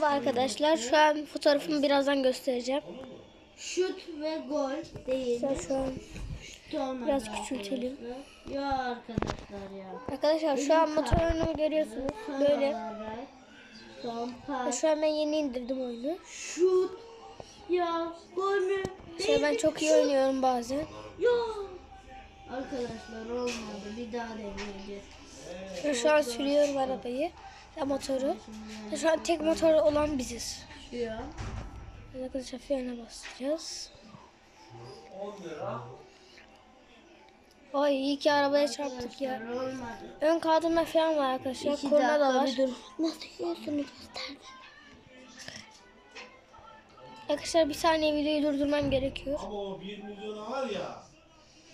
Merhaba arkadaşlar. Şu an fotoğrafımı birazdan göstereceğim. Şut ve gol değil. Sen şu an biraz küçültelim. Ya arkadaşlar ya. Arkadaşlar şu an motorunu görüyorsunuz. Son Böyle. Şu an ben yeni indirdim oyunu. Şut. Ya gol mü? İşte ben çok iyi oynuyorum bazen. Ya. Arkadaşlar olmadı. Bir daha deneyeceğiz. Şu an sürüyorum arabayı. Ya motoru. Ve Şu an tek motoru olan biziz. An. Arkadaşlar frene basacağız. Ay iyi ki arabaya çarptık ya. Olmadı. Ön kaldırma falan var arkadaşlar. İki Korna da var. dur. Nasıl yiyorsunuz göster. Arkadaşlar bir saniye videoyu durdurmam gerekiyor. Ama o 1 milyona var ya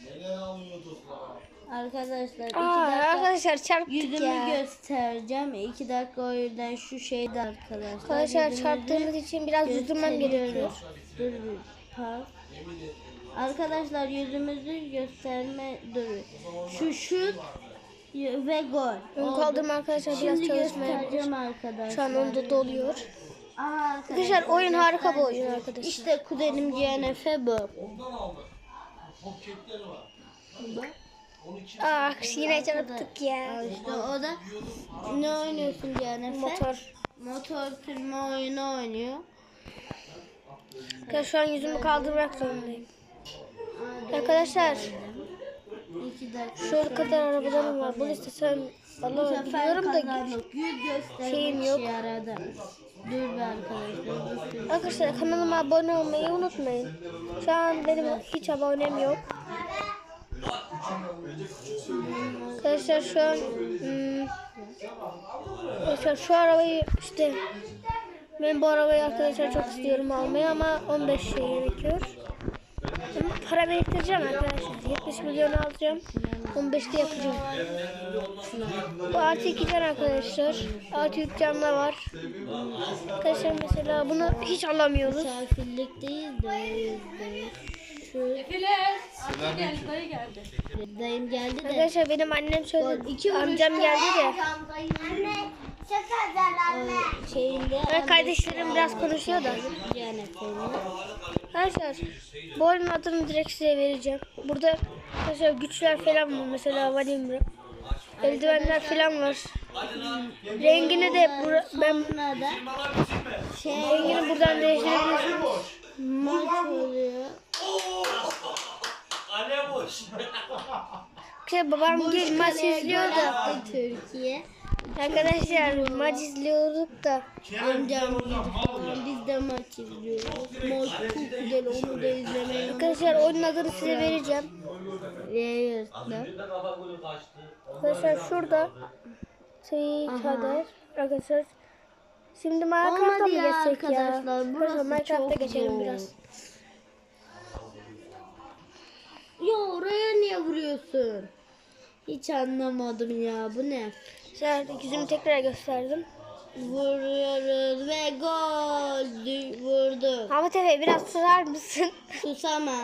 neler alıyorduk lan. Arkadaşlar iki Aa, dakika. arkadaşlar çarptık Yüzümü ya. göstereceğim. İki dakika o yüzden şu şeyde arkadaşlar. Arkadaşlar Yüzümüzü çarptığımız için biraz durdurmam gerekiyor. Dur bir pas. Arkadaşlar yüzümüzü gösterme dur. Şu şut ve gol. Ön kaldırma arkadaşlar biraz Şimdi çalışmayabilir. göstereceğim arkadaşlar. Şu an onda doluyor. Aa, arkadaşlar. Arkadaşlar oyun harika bir oyun arkadaşlar. İşte kuzenim GNF bu. Ondan aldık. Poketleri var. Onu kim Ah yine çarptık ya. İşte o da ne oynuyorsun GNF? Motor. Motor sürme oyunu oynuyor. Arkadaşlar şu an yüzümü kaldırmak zorundayım. Arkadaşlar şu kadar arabalarım var. Bu istesem Bu Allah sefer biliyorum da şeyim yok. Dur be arkadaşlar. sürü- Arkadaşlar kanalıma abone olmayı unutmayın. Şu an benim hiç abonem yok. Arkadaşlar şu an hmm, arkadaşlar şu arabayı işte ben bu arabayı arkadaşlar çok istiyorum almayı ama 15 şey gerekiyor. Ama para biriktireceğim arkadaşlar. 70 milyon alacağım. 15'te yapacağım. Bu artı iki can arkadaşlar. Artı yük canlar var. Arkadaşlar mesela bunu hiç alamıyoruz. Misafirlik değil de de- şu dayım geldi de Arkadaşlar benim annem söyledi. İki Amcam geldi de. o şeyinde Ve kardeşlerim biraz konuşuyor da. Arkadaşlar bu oyunun adını direkt size vereceğim. Burada arkadaşlar güçler falan var. Mesela Vladimir. Eldivenler falan var. Rengini de bura- ben da şey rengini buradan değiştirebilirsiniz. maç oluyor. Kale boş. Arkadaşlar babam gel maç izliyor da. Yaptı Türkiye. Arkadaşlar maç izliyorduk da. Amcam falan biz de maç izliyoruz. Maç çok güzel onu da izlemeyi Arkadaşlar oyunun adını size vereceğim. veriyoruz da. Arkadaşlar şurada şey kader. Arkadaşlar şimdi Minecraft'a Olmadı mı ya geçsek ya? arkadaşlar, burası Minecraft'a çok geçelim zor. biraz. Niye vuruyorsun? Hiç anlamadım ya bu ne? Arkadaşlar yüzümü tekrar gösterdim. Vuruyoruz ve gol Dü- vurduk. Ahmet Efe biraz susar mısın? Susama.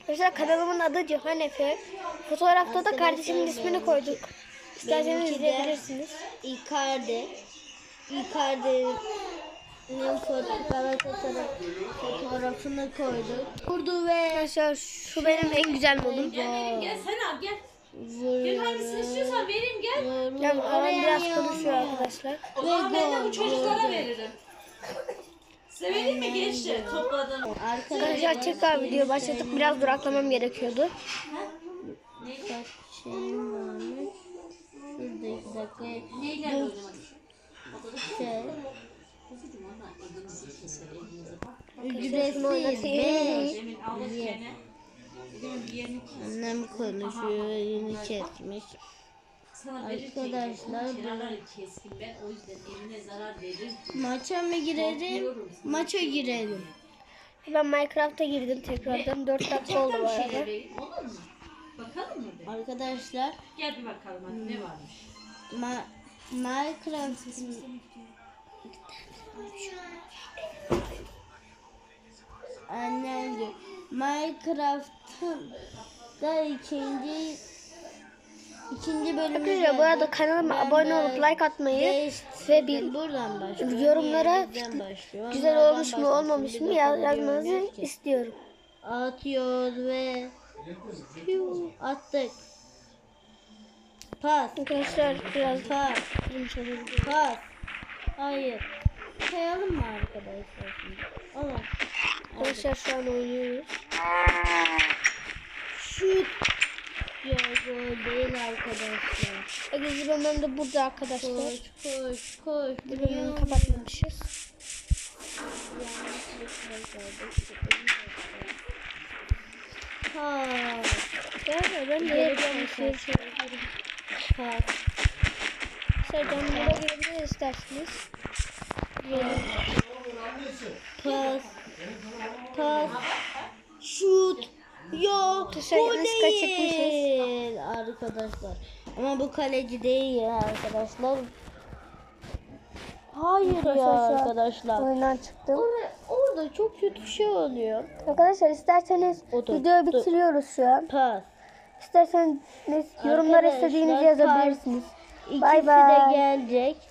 Arkadaşlar kanalımın adı Cihan Efe. Fotoğrafta da kardeşimin ismini koyduk. İsterseniz Benimki de- izleyebilirsiniz. Icardi. Galatasaray fotoğrafını koyduk. Vurdu ve Arkadaşlar şu benim en güzel modum. Gel sen al gel. Gel hangisini istiyorsan vereyim gel. Yani Oraya biraz konuşuyor arkadaşlar. O zaman ben de bu çocuklara veririm. Size vereyim mi gençler topladım. Arkadaşlar tekrar video başladık. Biraz duraklamam gerekiyordu. kaç şeyim varmış. Şurada iki dakika. Neyle oynamak? Şey. Ücretsiz. yeğenim Annem konuşuyor, yeni kesmiş. Arkadaşlar, ben o yüzden zarar verir. Maça mı girelim? Maça girelim. Ben Minecraft'a girdim tekrardan. 4 dakika oldu bu Şey arada. Bakalım mı? Arkadaşlar, Gel bir bakalım hadi ne varmış. ma Minecraft Annem diyor. Minecraft'ın da ikinci İkinci bölümü Arkadaşlar bu arada kanalıma abone de olup like atmayı ve bir buradan başlıyor. yorumlara başlıyor. güzel olmuş mu olmamış mı de yazmanızı istiyorum. Atıyor ve Piu, attık. Pas. Arkadaşlar biraz Pas. Pas. Hayır. Sayalım mı arkadaşlar şimdi? Alın. Arkadaşlar şu an oynuyoruz. Şut. Ya gol değil arkadaşlar. Egezi bölümüm de burada arkadaşlar. Koş koş koş. Bölümü kapatmamışız. Pas. Ya ben de çeviriyorum. Pas. Arkadaşlar canlılara gelebilir isterseniz. Gelin. Pas. Pas. Şut. Yok. Bu değil arkadaşlar. Ama bu kaleci değil arkadaşlar. Hayır ya Arkadaşlar. Oyundan çıktım. Orada, orada çok kötü bir şey oluyor. Arkadaşlar isterseniz Otur, videoyu bitiriyoruz şu an. Pas. İsterseniz yorumlara istediğinizi yazabilirsiniz. İkisi Bay bay. de gelecek.